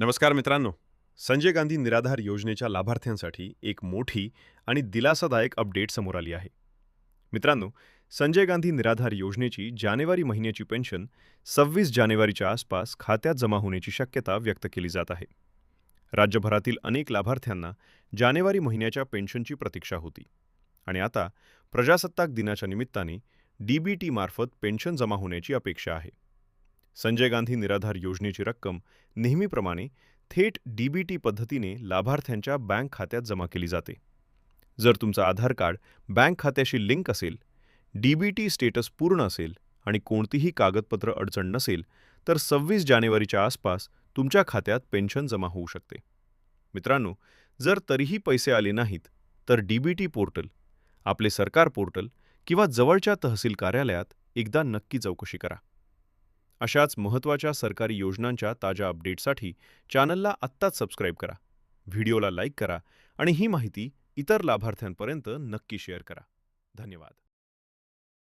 नमस्कार मित्रांनो. संजय गांधी निराधार योजनेच्या लाभार्थ्यांसाठी एक मोठी आणि दिलासादायक अपडेट समोर आली आहे. मित्रांनो संजय गांधी निराधार योजनेची जानेवारी महिन्याची पेन्शन सव्वीस जानेवारीच्या आसपास खात्यात जमा होण्याची शक्यता व्यक्त केली जात आहे. राज्यभरातील अनेक लाभार्थ्यांना जानेवारी महिन्याच्या पेन्शनची प्रतीक्षा होती आणि आता प्रजासत्ताक दिनाच्या निमित्ताने डीबीटी मार्फत पेन्शन जमा होण्याची अपेक्षा आहे. संजय गांधी निराधार योजनेची रक्कम नेहमीप्रमाणे थेट डीबीटी पद्धतीने लाभार्थ्यांच्या बँक खात्यात जमा केली जाते. जर तुमचं आधार कार्ड बँक खात्याशी लिंक असेल डीबीटी स्टेटस पूर्ण असेल आणि कोणतीही कागदपत्र अडचण नसेल तर सव्वीस जानेवारीच्या आसपास तुमच्या खात्यात पेन्शन जमा होऊ शकते. मित्रांनो जर तरीही पैसे आले नाहीत तर डीबीटी पोर्टल आपले सरकार पोर्टल किंवा जवळच्या तहसील कार्यालयात एकदा नक्की चौकशी करा. अशाच महत्त्वाच्या सरकारी योजनांच्या ताज्या अपडेटसाठी चॅनलला आत्ताच सबस्क्राईब करा. व्हिडिओला लाईक करा आणि ही माहिती इतर लाभार्थ्यांपर्यंत नक्की शेअर करा. धन्यवाद.